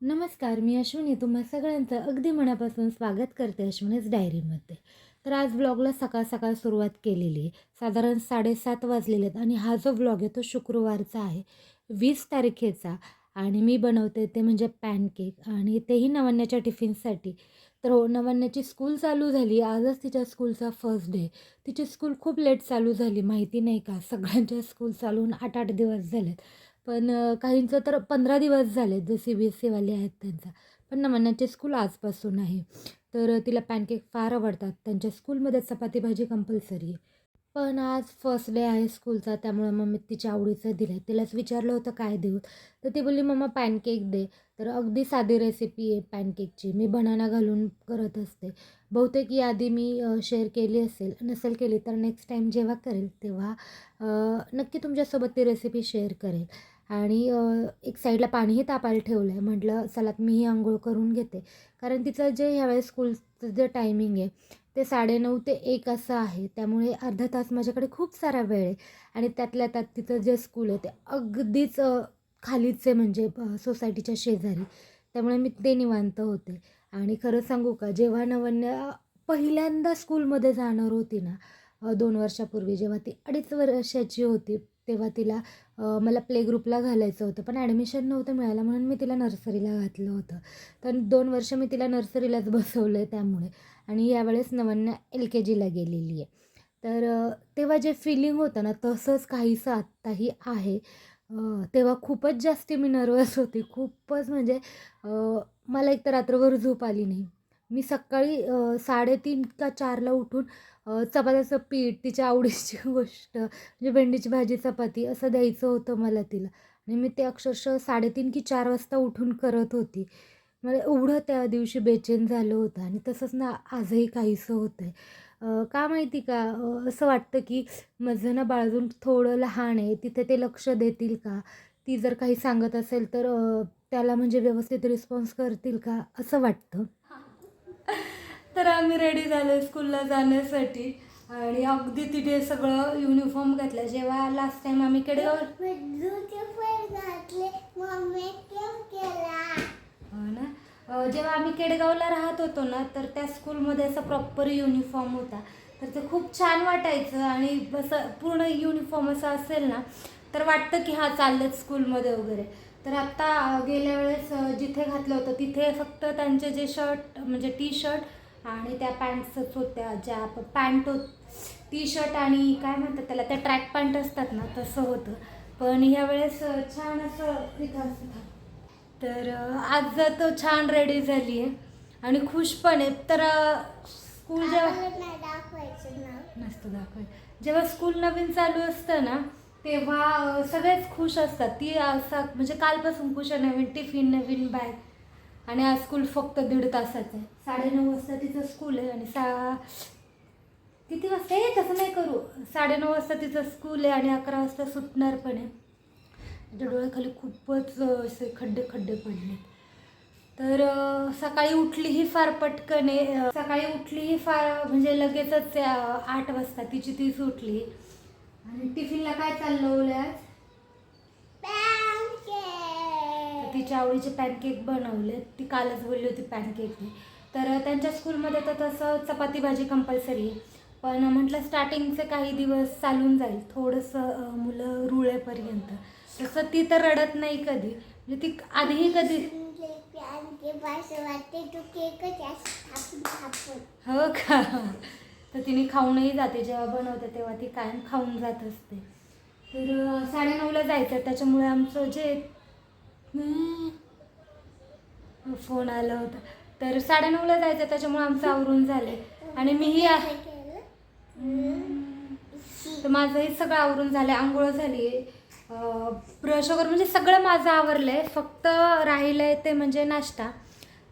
नमस्कार मी अश्विनी. तुम्हा सगळ्यांचं अगदी मनापासून स्वागत करते अश्विनीच डायरीमध्ये. तर आज ब्लॉगला सकाळ सकाळ सुरुवात केलेली आहे. साधारण साडेसात वाजलेले आहेत आणि हा जो ब्लॉग आहे तो शुक्रवारचा आहे. वीस तारखेचा आणि मी बनवते ते म्हणजे पॅनकेक आणि तेही नवन्याच्या टिफिनसाठी. तर हो नवन्याची स्कूल चालू झाली. आजच तिच्या स्कूलचा फर्स्ट डे. तिची स्कूल खूप लेट चालू झाली. माहिती नाही का? सगळ्यांच्या स्कूल चालून आठ आठ दिवस झालेत. पण काहींचं तर पंधरा दिवस झाले जे सी बी एस सीवाले आहेत त्यांचा. पण नमन्नाचे स्कूल आजपासून आहे. तर तिला पॅनकेक फार आवडतात. त्यांच्या स्कूलमध्ये चपाती भाजी कंपल्सरी आहे. पण आज फर्स्ट डे आहे स्कूलचा त्यामुळं मग मी तिच्या आवडीचं दिलं आहे तिलाच विचारलं होतं काय देऊ. तर ती बोलली मम्मा पॅनकेक दे. तर अगदी साधी रेसिपी आहे पॅनकेकची. मी बनाना घालून करत असते. बहुतेक यादी मी शेअर केली असेल नसेल केली तर नेक्स्ट टाईम जेव्हा करेल तेव्हा नक्की तुमच्यासोबत ती रेसिपी शेअर करेल. आणि एक साईडला पाणीही तापायला ठेवलं आहे म्हटलं चला मीही आंघोळ करून घेते. कारण तिचं जे ह्यावेळेस स्कूलचं जे टायमिंग आहे ते साडेनऊ ते एक असं आहे. त्यामुळे अर्धा तास माझ्याकडे खूप सारा वेळ आहे. आणि त्यातल्या त्यात तिचं जे स्कूल आहे ते अगदीच खालीच आहे म्हणजे सोसायटीच्या शेजारी. त्यामुळे मी ते निवांत होते. आणि खरं सांगू का जेव्हा नवन्य पहिल्यांदा स्कूलमध्ये जाणार होती ना दोन वर्षापूर्वी जेव्हा ती अडीच वर्षाची होती तेव्हा तिला मला प्ले ग्रुपला घालायचं होतं. पण ॲडमिशन नव्हतं मिळालं म्हणून मी तिला नर्सरीला घातलं होतं. तर दोन वर्ष मी तिला नर्सरीलाच बसवलं आहे त्यामुळे. आणि यावेळेस नवन्या एल के जीला गेलेली आहे. तर तेव्हा जे फिलिंग होतं ना तसंच काहीसं आत्ताही आहे. तेव्हा खूपच जास्ती मी नर्वस होती. खूपच म्हणजे मला एक तर रात्रभर झोप आली नाही. मी सकाळी साडेतीन का चारला उठून चपात्याचं पीठ तिच्या आवडीची गोष्ट म्हणजे भेंडीची भाजी चपाती असं द्यायचं होतं मला तिला. आणि मी ते अक्षरशः साडेतीन की चार वाजता उठून करत होती. मला एवढं त्या दिवशी बेचैन झालं होतं आणि तसंच ना आजही काहीसं होतं आहे का माहिती का? असं वाटतं की माझं ना बाळजून थोडं लहान आहे तिथे ते लक्ष देतील का? ती जर काही सांगत असेल तर त्याला म्हणजे व्यवस्थित रिस्पॉन्स करतील का? असं वाटतं. तर आम्ही रेडी झालो स्कूलला जाण्यासाठी. आणि अगदी तिथे सगळं युनिफॉर्म घातलं. जेव्हा लास्ट टाइम आम्ही केडगाव हो ना? जेव्हा आम्ही केडगावला राहत होतो ना तर त्या स्कूलमध्ये असा प्रॉपर युनिफॉर्म होता. तर ते खूप छान वाटायचं आणि असं पूर्ण युनिफॉर्म असं असेल ना तर वाटतं की हा चाललेत स्कूलमध्ये वगैरे. तर आत्ता गेल्या वेळेस जिथे घातलं होतं तिथे फक्त त्यांचे जे शर्ट म्हणजे टी शर्ट आणि त्या पॅन्ट्सच होत्या ज्या पॅन्ट होत टी शर्ट आणि काय म्हणतात त्याला त्या ट्रॅक पॅन्ट असतात ना तसं होतं. पण ह्यावेळेस छान असं असं तर आज तो छान रेडी झाली आहे. आणि खुश पण आहे. तर स्कूल जेव्हा नसतं दाखव. जेव्हा स्कूल नवीन चालू असतं ना तेव्हा सगळेच खुश असतात. ती असं म्हणजे कालपासून खुश आहे. नवीन टिफिन नवीन बॅग आणि आज स्कूल फक्त दीड तासाचं आहे. साडेनऊ वाजता तिचं स्कूल आहे आणि सा किती वाजता? हे तसं नाही करू. साडेनऊ वाजता तिचं स्कूल आहे आणि अकरा वाजता सुटणार पण आहे. माझ्या डोळ्याखाली खूपच असे खड्डे खड्डे पडले तर सकाळी उठलीही फार पटकन आहे. सकाळी उठलीही फार म्हणजे लगेचच आठ वाजता तिची ती सुटली आणि टिफिनला काय चाललं ओले आज? तिच्या आवडीचे पॅनकेक बनवले ती कालच बोलली होती पॅनकेकने तर त्यांच्या स्कूलमध्ये तर तसं चपाती भाजी कंपल्सरी आहे. पण म्हटलं स्टार्टिंगचे काही दिवस चालून जाईल. थोडंसं मुलं रुळेपर्यंत. तसं ती तर रडत नाही कधी. म्हणजे ती आधीही कधी हो का? तर तिने खाऊनही जाते. जेव्हा बनवते तेव्हा ती कायम खाऊन जात असते. तर साडेनऊला जायचं. त्याच्यामुळे आमचं जे फोन आला होता. तर साडेनऊला जायचं त्याच्यामुळे आमचं आवरून झाले आणि मीही तर माझंही सगळं आवरून झालं आंघोळ झाली. ब्रश वगैरे म्हणजे सगळं माझं आवरलं आहे फक्त राहिलं आहे ते म्हणजे नाश्ता.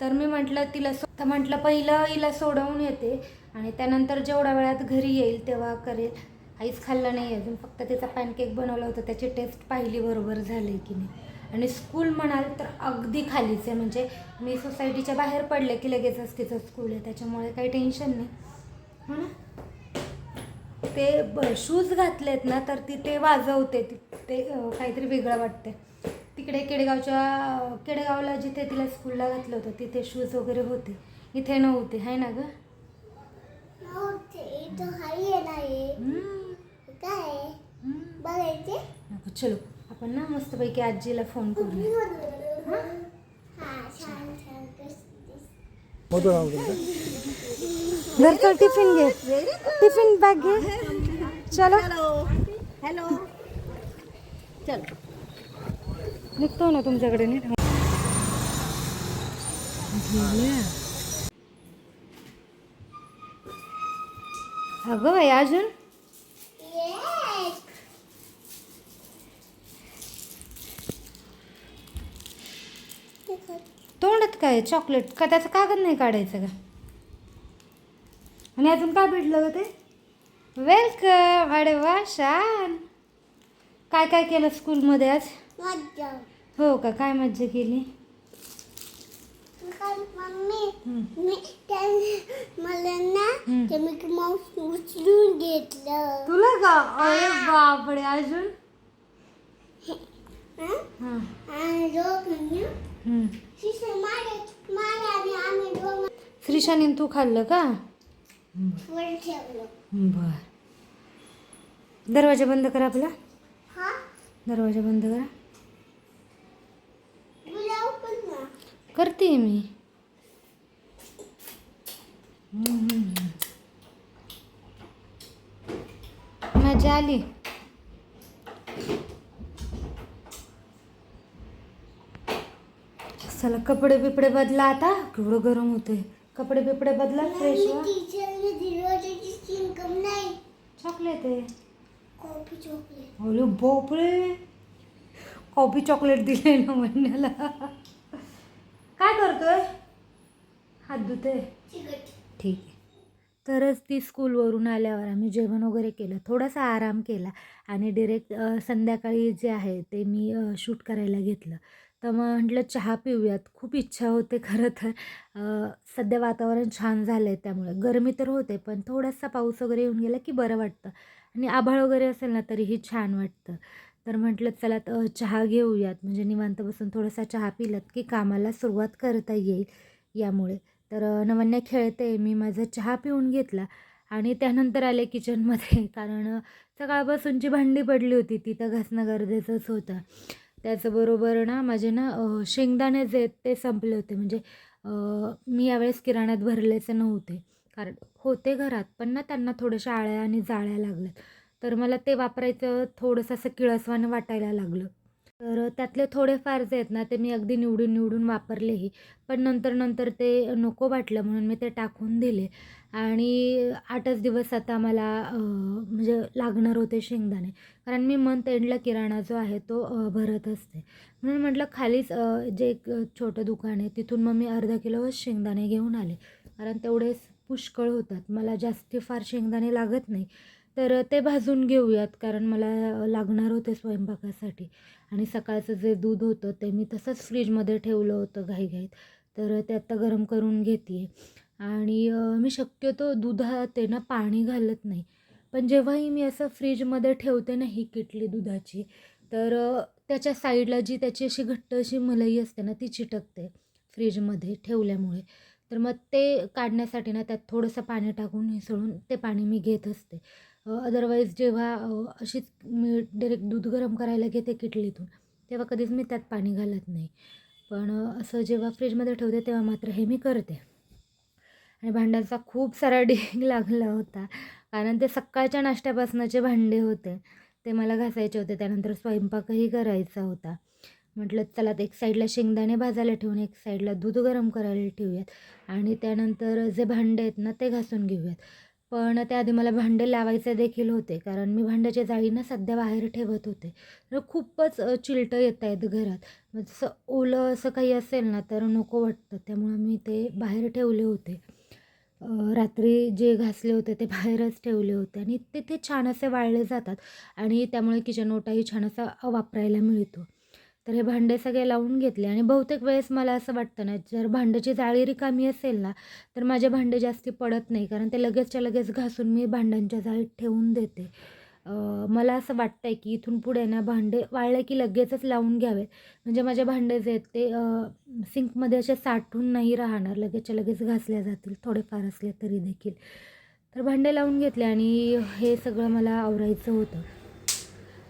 तर मी म्हटलं तिला सो तर म्हटलं पहिलं हिला सोडवून येते. आणि त्यानंतर जेवढ्या वेळात घरी येईल तेव्हा करेल. आईच खाल्लं नाही अजून. फक्त त्याचा पॅनकेक बनवला होता. त्याची टेस्ट पाहिली बरोबर झाली की नाही. आणि स्कूल म्हणाल तर अगदी खालीच आहे. म्हणजे मी सोसायटीच्या बाहेर पडले की लगेचच तिचं स्कूल आहे. त्याच्यामुळे काही टेन्शन नाही. हो? ना ते ब शूज घातलेत ना तर ती ते वाजवते. ती काहीतरी वेगळं वाटते तिकडे केडगावच्या केडगावला जिथे तिला स्कूलला घातलं होतं तिथे शूज वगैरे होते. इथे नव्हते. आहे ना गं चलो. आपण ना मस्तपैकी आजीला फोन करूया हा? टिफिन घे. टिफिन बॅग घे. चलो. हॅलो चल. निघतो ना तुमच्याकडे नीट. अगं बाई अजून? तोंडात काय? चॉकलेट का त्याचं कागद नाही काढायचं का? आणि अजून काय भेटलं ग ते? वेलकम अरे वा छान काय काय केलं स्कूलमध्ये आज? हो का? काय मज्जा केली? मला ना हम्म. ते मिकी माऊस उचलून घेतलं. तुला का? अरे बापडे अजून? श्रीशाने तू खाल्लं का? बर. दरवाजा बंद करा आपला. हा? दरवाजा बंद करा. करते मी. मजा आली. चला कपडे बिपडे बदला आता. केवढं गरम होते कपडे बिपडे बदला फ्रेश चॉकलेट आहे. कॉफी चॉकलेट अरे बापरे. कॉफी चॉकलेट दिले ना म्हणण्याला काय करतोय? हात धुते ठीक आहे. तरच ती स्कूलवरून आल्यावर आम्ही जेवण वगैरे केलं. थोडासा आराम केला. आणि डिरेक्ट संध्याकाळी जे आहे ते मी शूट करायला घेतलं. तर मग म्हटलं चहा पिऊयात. खूप इच्छा होते खरं तर. सध्या वातावरण छान झालं आहे त्यामुळे. गरमी तर होते पण थोडासा पाऊस वगैरे येऊन गेला की बरं वाटतं. आणि आभाळ वगैरे असेल ना तरीही छान वाटतं. तर म्हटलं चला तर चहा घेऊयात. म्हणजे निवांत बसून थोडासा चहा पिलात की कामाला सुरुवात करता येईल यामुळे. तर नवन्या खेळते मी माझा चहा पिऊन घेतला. आणि त्यानंतर आले किचनमध्ये. कारण सकाळपासूनची भांडी पडली होती. ती तर घासणं गरजेचंच होतं. त्याचबरोबर ना माझे ना शेंगदाणे जे आहेत ते संपले होते. म्हणजे मी यावेळेस किराण्यात भरलेचे नव्हते. कारण होते घरात पण ना त्यांना थोड्याशा आळ्या आणि जाळ्या लागल्यात. तर मला ते वापरायचं थोडंसं असं किळसवानं वाटायला लागलं. तर त्यातले थोडेफार जे आहेत ना ते मी अगदी निवडून निवडून वापरलेही. पण नंतर नंतर ते नको वाटलं म्हणून मी ते टाकून दिले. आणि आठच दिवस आता मला म्हणजे लागणार होते शेंगदाणे. कारण मी मंथ एंडला किराणा जो आहे तो भरत असते. म्हणून म्हटलं खालीच जे एक छोटं दुकान आहे तिथून मग मी अर्धा किलो शेंगदाणे घेऊन आले. कारण तेवढेच पुष्कळ होतात. मला जास्ती फार शेंगदाणे लागत नाही. तर ते भाजून घेऊयात कारण मला लागणार होते स्वयंपाकासाठी. आणि सकाळचं जे दूध होतं ते मी तसंच फ्रीजमध्ये ठेवलं होतं घाईघाईत. तर ते आत्ता गरम करून घेते आणि मी शक्यतो दुधात ना पाणी घालत नाही. पण जेव्हाही मी असं फ्रीजमध्ये ठेवते ना ही किटली दुधाची तर त्याच्या साईडला जी त्याची अशी घट्ट अशी मलई असते ना ती चिटकते फ्रीजमध्ये ठेवल्यामुळे. तर मग ते काढण्यासाठी ना त्यात थोडंसं पाणी टाकून मिसळून ते पाणी मी घेत असते. अदरवाईज जेव्हा अशीच मी डिरेक्ट दूध गरम करायला घेते किटलीतून तेव्हा कधीच मी त्यात पाणी घालत नाही. पण असं जेव्हा फ्रीजमध्ये ठेवते तेव्हा मात्र हे मी करते. आणि भांड्यांचा खूप सारा डिंग लागला होता. कारण ते सकाळच्या नाश्त्यापासूनचे भांडे होते. ते मला घासायचे होते. त्यानंतर स्वयंपाकही करायचा होता. म्हटलं चला एक साईडला शेंगदाणे भाजायला ठेवून एक साईडला दूध गरम करायला ठेवूयात. आणि त्यानंतर जे भांडे आहेत ना ते घासून घेऊयात. पण त्याआधी मला भांडे लावायचे देखील होते कारण मी भांड्याच्या जाळीनं सध्या बाहेर ठेवत होते. तर खूपच चिलटं येत आहेत घरात. म्हणजे मग जसं ओलं असं काही असेल ना तर नको वाटतं. त्यामुळं मी ते बाहेर ठेवले होते. रात्री जे घासले होते ते बाहेरच ठेवले होते. आणि ते ते छान असे वाळले जातात. आणि त्यामुळे किचन ओटाही छान असा वापरायला मिळतो. तर हे भांडे सगळे लावून घेतले. आणि बहुतेक वेळेस मला असं वाटतं ना जर भांड्याची जाळी रिकामी असेल ना तर माझे भांडे जास्ती पडत नाही. कारण ते लगेचच्या लगेच घासून मी भांड्यांच्या जाळीत ठेवून देते. मला असं वाटतं आहे की इथून पुढे ना भांडे वाळले की लगेचच लावून घ्यावेत. म्हणजे माझे भांडे जे आहेत ते सिंकमध्ये असे साठून नाही राहणार. लगेचच्या लगेच घासल्या जातील थोडेफार असले तरी देखील. तर भांडे लावून घेतले आणि हे सगळं मला आवरायचं होतं.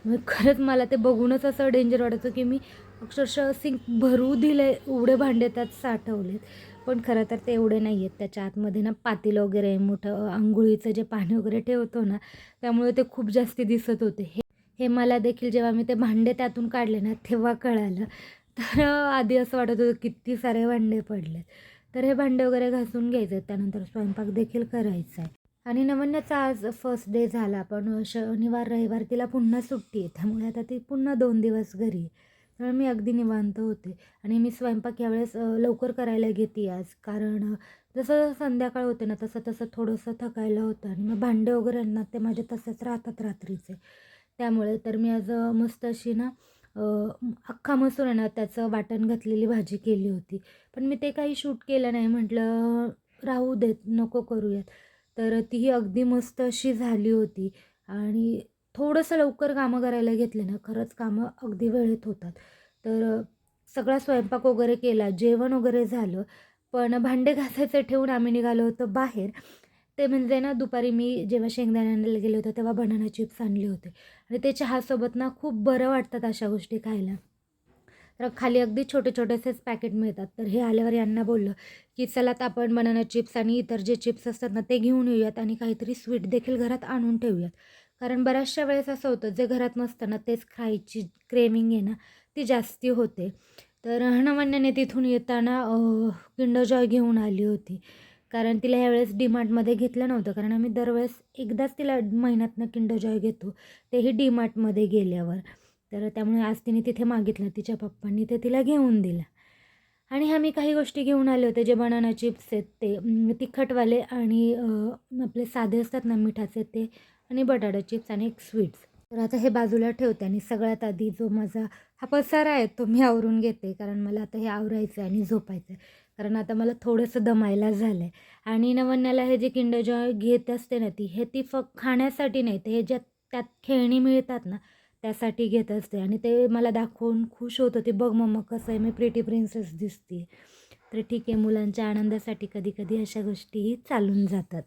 मग खरंच मला ते बघूनच असं डेंजर वाटायचं की मी अक्षरशः सिंक भरू दिले एवढे भांडे त्यात साठवलेत. पण खरं तर ते एवढे नाही आहेत त्याच्या आतमध्ये ना पातील वगैरे मोठं आंघोळीचं जे पाणी वगैरे ठेवतो ना त्यामुळे ते खूप जास्ती दिसत होते. हे हे मला देखील जेव्हा मी ते भांडे त्यातून काढले ना तेव्हा कळालं. तर आधी असं वाटत होतं किती सारे भांडे पडले तर हे भांडे वगैरे घासून घ्यायचे आहेत त्यानंतर स्वयंपाक देखील करायचा आहे आणि नवन्याचा आज फर्स्ट डे झाला. पण शनिवार रविवार तिला पुन्हा सुट्टी आहे. त्यामुळे आता ती पुन्हा दोन दिवस घरी आहे. त्यामुळे मी अगदी निवांत होते. आणि मी स्वयंपाक यावेळेस लवकर करायला घेते आज. कारण जसं संध्याकाळ होते ना तसं तसं थोडंसं थकायला होतं. आणि मग भांडे वगैरे ना ते माझे तसेच राहतात रात्रीचे. त्यामुळे तर मी आज मस्त अशी ना अख्खा मसूर आहे ना त्याचं वाटण घातलेली भाजी केली होती. पण मी ते काही शूट केलं नाही. म्हटलं राहू देत नको करूयात. तर तीही अगदी मस्त अशी झाली होती. आणि थोडंसं लवकर कामं करायला घेतले ना खरंच कामं अगदी वेळेत होतात. तर सगळा स्वयंपाक वगैरे केला जेवण वगैरे झालं. पण भांडे घासायचे ठेवून आम्ही निघालो होतो बाहेर. ते म्हणजे ना दुपारी मी जेव्हा शेंगदाणे आणायला गेले होते तेव्हा बनाना चिप्स आणले होते. आणि ते चहासोबत ना खूप बरं वाटतात अशा गोष्टी खायला. तर खाली अगदी छोटे छोटेसेच पॅकेट मिळतात. तर हे आल्यावर यांना बोललं की चला तर आपण बनाना चिप्स आणि इतर जे चिप्स असतात ना ते घेऊन येऊयात आणि काहीतरी स्वीट देखील घरात आणून ठेवूयात. कारण बऱ्याचशा वेळेस असं होतं जे घरात नसतं ना तेच खायची क्रेमिंग आहे ना ती जास्ती होते. तर हणमान्याने तिथून येताना किंडर जॉय घेऊन आली होती. कारण तिला ह्यावेळेस डीमार्टमध्ये घेतलं नव्हतं. कारण आम्ही दरवेळेस एकदाच तिला महिन्यातनं किंडर जॉय घेतो. तेही डीमार्टमध्ये गेल्यावर. तर त्यामुळे आज तिने तिथे मागितलं तिच्या पप्पांनी ते तिला घेऊन दिलं. आणि आम्ही काही गोष्टी घेऊन आले होते जे बनाना चिप्स आहेत ते तिखटवाले आणि आपले साधे असतात ना मिठाचे ते आणि बटाटा चिप्स आणि एक स्वीट्स. तर आता हे बाजूला ठेवते आणि सगळ्यात आधी जो माझा हा पसारा आहे तो मी आवरून घेते कारण मला आता हे आवरायचं आहे आणि झोपायचं आहे कारण आता मला थोडंसं दमायला झालं आहे आणि नवन्याला हे जे किंडर जॉय घेत असते ना ती हे ती फक्त खाण्यासाठी नाही ते हे ज्यात त्यात खेळणी मिळतात ना त्यासाठी घेत असते. आणि ते मला दाखवून खुश होत होती. बघ मम्मा कसं आहे मी प्रिटी प्रिन्सेस दिसते. तर ठीक आहे मुलांच्या आनंदासाठी कधी कधी अशा गोष्टीही चालून जातात.